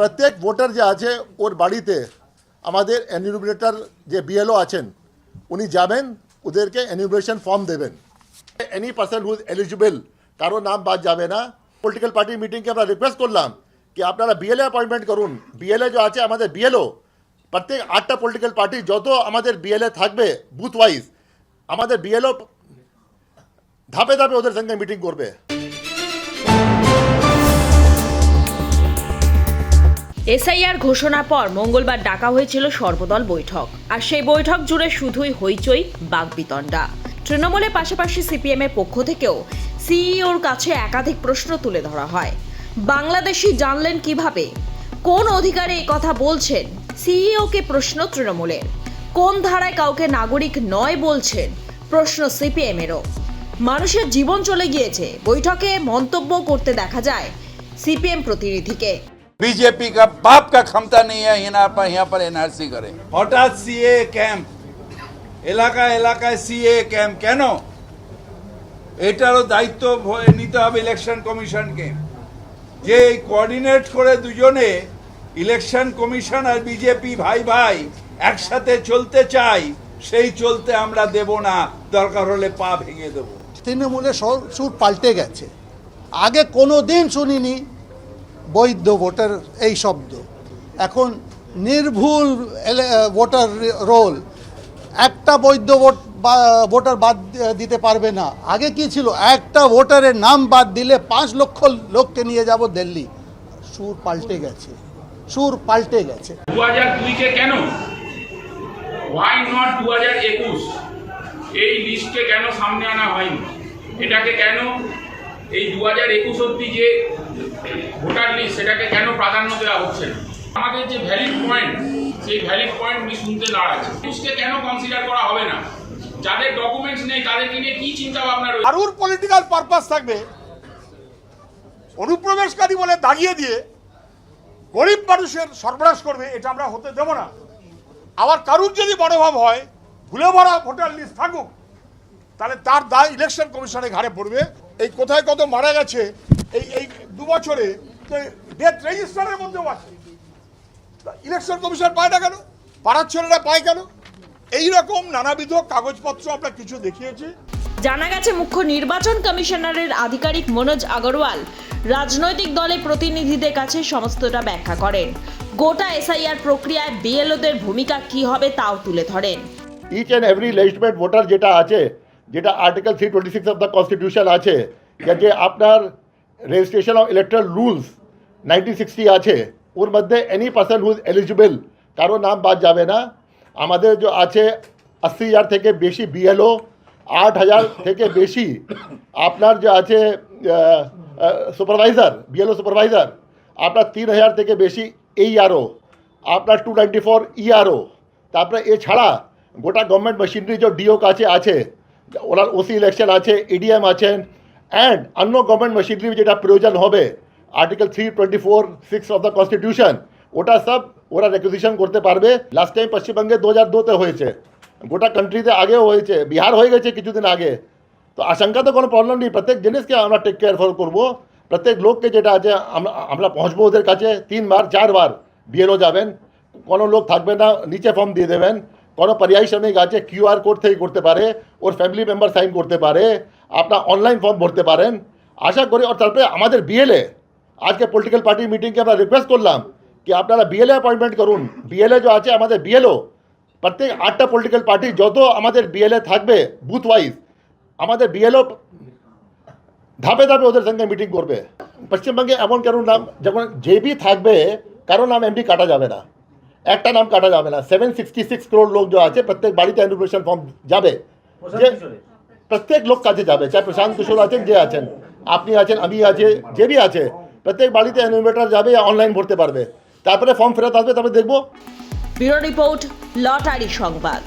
প্রত্যেক ভোটার যে আছে ওর বাড়িতে আমাদের এনিউমিনেটর যে বিএলও আছেন, উনি যাবেন, ওদেরকে এনিউমিনেশন ফর্ম দেবেন। এনি পার্সন হুজ এলিজিবল কারও নাম বাদ যাবে না। পলিটিক্যাল পার্টির মিটিংকে আমরা রিকোয়েস্ট করলাম কি আপনারা বিএলএ অ্যাপয়েন্টমেন্ট করুন। বিএলএ যে আছে আমাদের বিএলও প্রত্যেক আটটা পলিটিক্যাল পার্টি যত আমাদের বিএলএ থাকবে বুথ ওয়াইজ আমাদের বিএলও ধাপে ধাপে ওদের সঙ্গে মিটিং করবে। এসআইআর ঘোষণার পর মঙ্গলবার ডাকা হয়েছিল সর্বদল বৈঠক। আর সেই বৈঠক জুড়ে শুধুই হইচই বাগবিতণ্ডা। তৃণমূলের পাশাপাশি সিপিএম এর পক্ষ থেকেও সিইওর কাছে একাধিক প্রশ্ন তুলে ধরা হয়। বাংলাদেশি জানলেন কীভাবে? কোন অধিকারে এই কথা বলছেন? সিইওকে প্রশ্ন তৃণমূলের। কোন ধারায় কাউকে নাগরিক নয় বলছেন? প্রশ্ন সিপিএম এরও মানুষের জীবন চলে গিয়েছে। বৈঠকে মন্তব্য করতে দেখা যায় সিপিএম প্রতিনিধিকে। बीजेपी का बाप का क्षमता नहीं है यहाँ पर यहाँ पर एनआरसी करे হঠাৎ সিএ ক্যাম্প এলাকা এলাকায় সিএ ক্যাম্প কেন এটারও দায়িত্ব ভ- নিতে হবে ইলেকশন কমিশনকে যে কোঅর্ডিনেট করে দুজনে ইলেকশন কমিশন আর বিজেপি ভাই ভাই একসাথে চলতে চাই সেই চলতে আমরা দেব না দরকার হলে পা ভেঙে দেবো তৃণমূলের সর- সুর পাল্টে গেছে আগে কোনো দিন শুনিনি বৈধ ভোটার এই শব্দ। এখন নির্ভুল ভোটার রোল। একটা বৈধ ভোট ভোটার বাদ দিতে পারবে না। আগে কি ছিল? একটা ভোটারের নাম বাদ দিলে পাঁচ লক্ষ লোককে নিয়ে যাব দিল্লি। সুর পাল্টে গেছে। সুর পাল্টে গেছে। দু হাজার দুইকে কেন? ওয়াই নট দু হাজার একুশ? এই লিস্টকে কেন সামনে আনা হয়নি? এটাকে কেন এই দু হাজার একুশ অব্দি যে ভোটার লিস্ট সেটাকে কেন প্রাধান্য দেওয়া হচ্ছে না? আমাদের যে ভ্যালিড পয়েন্ট সেই ভ্যালিড পয়েন্ট উনি শুনতে দাঁড়াচ্ছে লিস্টকে কেন কনসিডার করা হবে না? যাদের ডকুমেন্টস নেই, তাদেরকে নিয়ে কি চিন্তা ভাবনা রয়েছে? কারুর পলিটিক্যাল পারপাস থাকবে? অনুপ্রবেশকারী বলে দাঁড়িয়ে দিয়ে গরিব মানুষের সর্বনাশ করবে, এটা আমরা হতে দেব না। আবার কারুর যদি মনোভাব হয়, ভুলে ভরা ভোটার লিস্ট থাকুক, তাহলে তার দায় ইলেকশন কমিশনের ঘাড়ে পড়বে। এই কোথায় কত মারা গেছে এই এই দু বছরে ডেথ রেজিস্টারের মধ্যেও আছে। ইলেকশন কমিশন পায় না কেন? পাড়ার ছেলেরা পায় কেন? এইরকম নানাবিধ কাগজপত্র আমরা কিছু দেখিয়েছি। জানা গেছে মুখ্য নির্বাচন কমিশনারের আধিকারিক মনোজ আগরওয়াল রাজনৈতিক দলের প্রতিনিধিদের কাছে সমস্তটা ব্যাখ্যা করেন। গোটা এসআইআর প্রক্রিয়ায় বিএলওদের ভূমিকা কি হবে তাও তুলে ধরেন। Each and every legislate voter যেটা আছে যেটা article three twenty six of the constitution আছে, যা আপনার registration of electoral rules nineteen sixty আছে, ওর মধ্যে এনি পার্সন হুজ এলিজিবল কারও নাম বাদ যাবে না। আমাদের যে আছে আশি হাজার থেকে বেশি বিএলও আট হাজার থেকে বেশি আপনার যে আছে সুপারভাইজার বিএলও সুপারভাইজার আপনার তিন হাজার থেকে বেশি এইআরও আপনার টু নাইনটি ফোর ইআরও তারপরে এছাড়া গোটা গভর্নমেন্ট মেশিনারি যে ডিও কাছে আছে ওনার ওসি ইলেকশন আছে ইডিএম আছেন অ্যান্ড অন্য গভর্নমেন্ট মেশিনারি যেটা প্রয়োজন হবে article three twenty four six of the constitution ওটা সব ওরা রেকুজিশন করতে পারবে। লাস্ট টাইম পশ্চিমবঙ্গে দু হাজার দুতে হয়েছে, গোটা কান্ট্রিতে আগেও হয়েছে, বিহার হয়ে গেছে কিছুদিন আগে। তো আশঙ্কা তো কোনো প্রবলেম নেই, প্রত্যেক জিনিসকে আমরা টেক কেয়ার ফর করব। প্রত্যেক লোককে যেটা আছে, আমরা আমরা পৌঁছবো ওদের কাছে তিনবার চারবার বিএলও যাবেন। কোনো লোক থাকবে না, নিচে ফর্ম দিয়ে দেবেন। কোনো পর্যায়ী শ্রমিক আছে কিউআর কোড থেকে করতে পারে, ওর ফ্যামিলি মেম্বার সাইন করতে পারে, আপনার অনলাইন ফর্ম ভরতে পারেন। আশা করি, আর তারপরে আমাদের বিএলএ আজকে পলিটিক্যাল পার্টি মিটিংকে আমরা রিকোয়েস্ট করলাম কি আপনারা বিএলএ অ্যাপয়েন্টমেন্ট করুন। বিএলএ যে আছে, আমাদের বিএলও প্রত্যেক আটটা পলিটিক্যাল পার্টি যত আমাদের বিএলএ থাকবে বুথ ওয়াইজ আমাদের বিএলও ধাপে ধাপে ওদের সঙ্গে মিটিং করবে। পশ্চিমবঙ্গে এমন কারও নাম, যখন যে বি থাকবে কারও নাম এমনি কাটা যাবে না। একটা নাম কাটা যাবে না। সেভেন সিক্সটি সিক্স ক্রোড লোক যে আছে প্রত্যেক বাড়িতে অ্যানুপ্রেশন ফর্ম যাবে। যে প্রত্যেক লোক কাছে যাবে চাই প্রশান্ত কিশোর আছেন যে আছেন। আপনি আছেন আমি আছে যে বি আছে। প্রত্যেক বাড়িতে এনুমেটার যাবে অনলাইন ভরতে পারবে। তারপরে ফর্ম ফেরত আসবে তারপরে দেখব। ব্যুরো রিপোর্ট লটারি সংবাদ।